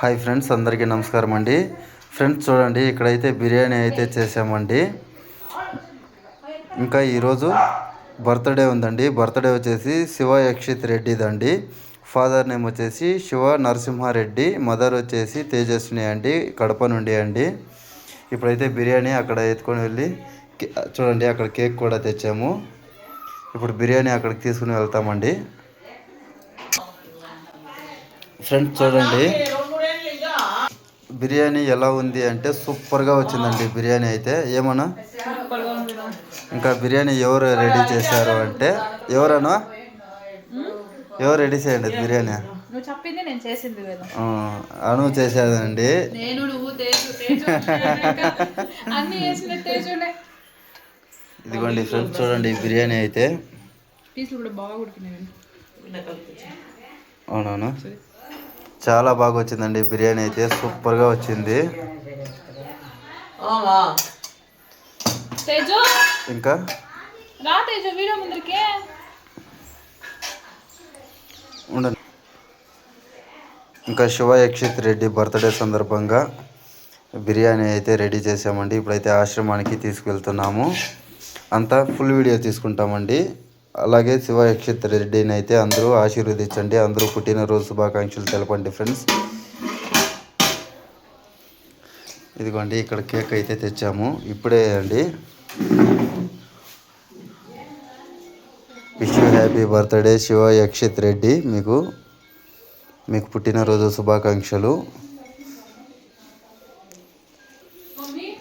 Hi friends అందరికీ నమస్కారం అండి. ఫ్రెండ్స్ చూడండి ఇక్కడైతే బిర్యానీ అయితే చేసామండి. ఇంకా ఈరోజు బర్త్డే ఉందండి. బర్త్డే వచ్చేసి శివ యక్షిత్ రెడ్డిదండి. ఫాదర్ నేమ్ వచ్చేసి శివ నరసింహారెడ్డి. మదర్ వచ్చేసి తేజస్విని అండి కడప నుండి అండి. ఇప్పుడైతే బిర్యానీ అక్కడ ఎత్తుకొని వెళ్ళి చూడండి అక్కడ కేక్ కూడా తెచ్చాము. ఇప్పుడు బిర్యానీ అక్కడికి తీసుకుని వెళ్తామండి. ఫ్రెండ్స్ చూడండి. బిర్యానీ ఎలా ఉంది అంటే సూపర్గా వచ్చిందండి బిర్యానీ అయితే. ఏమన్నా? ఇంకా బిర్యానీ ఎవరు రెడీ చేశారు అంటే ఎవరన్నా? ఎవరు రెడీ చేయండి బిర్యానీ? అను చేసేదండి. ఇదిగోండి ఫ్రెండ్స్ చూడండి బిర్యానీ అయితే. అవునవును? చాలా బాగా వచ్చిందండి. బిర్యానీ అయితే సూపర్గా వచ్చింది. ఇంకా? ఉండండి. ఇంకా శివ యక్షిత్ రెడ్డి బర్త్డే సందర్భంగా బిర్యానీ అయితే రెడీ చేసామండి. ఇప్పుడైతే ఆశ్రమానికి తీసుకెళ్తున్నాము. అంతా ఫుల్ వీడియో తీసుకుంటామండి. అలాగే శివ యక్షిత్ రెడ్డిని అయితే అందరూ ఆశీర్వదించండి. అందరూ పుట్టినరోజు శుభాకాంక్షలు తెలపండి ఫ్రెండ్స్. ఇదిగోండి ఇక్కడ కేక్ అయితే తెచ్చాము. ఇప్పుడే అండి. Wish happy birthday Shiva Yakshith Reddy. మీకు మీకు పుట్టినరోజు శుభాకాంక్షలు.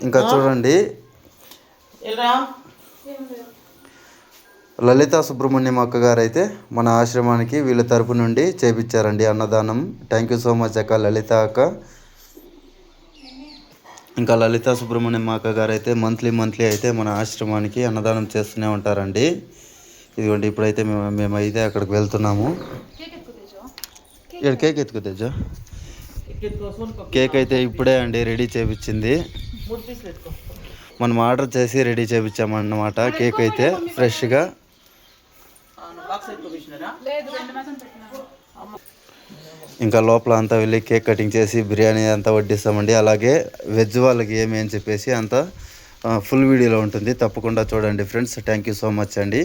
ఇంకా చూడండి. లలిత సుబ్రహ్మణ్యం అక్క గారు అయితే మన ఆశ్రమానికి వీళ్ళ తరపు నుండి చేపించారండి అన్నదానం. థ్యాంక్ యూ సో మచ్ అక్క లలిత అక్క. ఇంకా లలిత సుబ్రహ్మణ్యం అక్క గారు అయితే మంత్లీ మంత్లీ అయితే మన ఆశ్రమానికి అన్నదానం చేస్తూనే ఉంటారండి. ఇదిగోండి ఇప్పుడైతే మేము మేమైతే అక్కడికి వెళ్తున్నాము. తేజు ఇక్కడ కేక్ ఎత్తుకు తెచ్చా కేక్ అయితే ఇప్పుడే అండి రెడీ చేపించింది. మనం ఆర్డర్ చేసి రెడీ చేపించామన్నమాట. కేక్ అయితే ఫ్రెష్గా. ఇంకా లోపల అంతా వెళ్ళి కేక్ కటింగ్ చేసి బిర్యానీ అంతా వడ్డిస్తామండి. అలాగే వెజ్ వాళ్ళకి ఏమి అని చెప్పేసి అంతా ఫుల్ వీడియోలో ఉంటుంది. తప్పకుండా చూడండి friends. Thank you so much అండి.